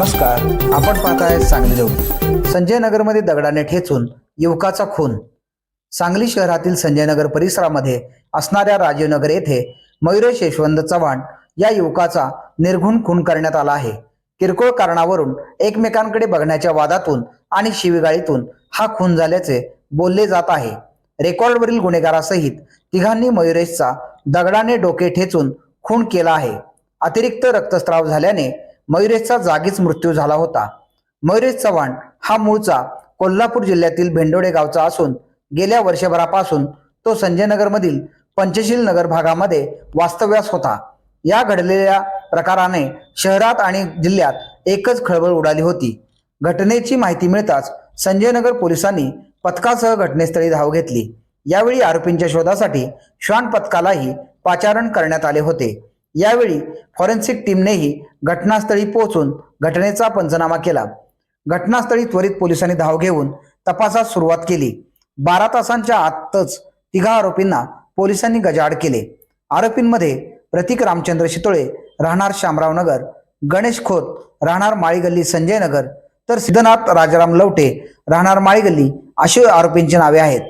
नमस्कार आपण पाहताय सांगली न्यूज संजय नगरमध्ये दगडाने ठेचून युवकाचा खून. सांगली शहरातील संजय नगर परिसरामध्ये असणाऱ्या राजीवनगर येथे मयुरेश यशवंत चव्हाण या युवकाचा निर्घुण खून करण्यात आला आहे. किरकोळ कारणावरून एकमेकांकडे बघण्याच्या वादातून आणि शिवीगाळीतून हा खून झाल्याचे बोलले जात आहे. रेकॉर्डवरील गुन्हेगारासहित तिघांनी मयुरेशचा दगडाने डोके ठेचून खून केला आहे. अतिरिक्त रक्तस्राव झाल्याने मयुरेशचा जागीच मृत्यू झाला होता. मयुरेश चव्हाण हा मूळचा कोल्हापूर जिल्ह्यातील भेंडोडे गावचा असून गेल्या वर्षभरापासून तो संजयनगरमधील पंचशील नगर भागामध्ये वास्तव्यास होता. या घडलेल्या प्रकाराने शहरात आणि जिल्ह्यात एकच खळबळ उडाली होती. घटनेची माहिती मिळताच संजयनगर पोलिसांनी पथकासह घटनेस्थळी धाव घेतली. यावेळी आरोपींच्या शोधासाठी श्वान पथकालाही पाचारण करण्यात आले होते. यावेळी फॉरेन्सिक टीमनेही घटनास्थळी पोहोचून घटनेचा पंचनामा केला. घटनास्थळी त्वरित पोलिसांनी धाव घेऊन तपासास सुरुवात केली. बारा तासांच्या आतच तिघा आरोपींना पोलिसांनी गजाआड केले. आरोपींमध्ये प्रतीक रामचंद्र शितोळे राहणार शामराव नगर गणेश खोत राहणार माळीगल्ली संजय नगर तर सिद्धनाथ राजाराम लवटे राहणार माळीगल्ली अशी आरोपींची नावे आहेत.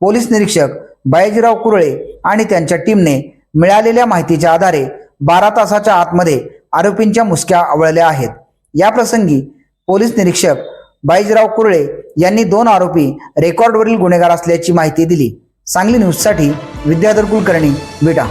पोलीस निरीक्षक बायाजीराव कुरळे आणि त्यांच्या टीमने मिळालेल्या माहितीच्या आधारे बारा तासाच्या आतमध्ये आरोपींच्या मुसक्या आवळल्या आहेत. या प्रसंगी पोलीस निरीक्षक बाईजराव कुरळे यांनी दोन आरोपी रेकॉर्डवरील गुन्हेगार असल्याची माहिती दिली. सांगली न्यूजसाठी विद्याधर कुलकर्णी विटा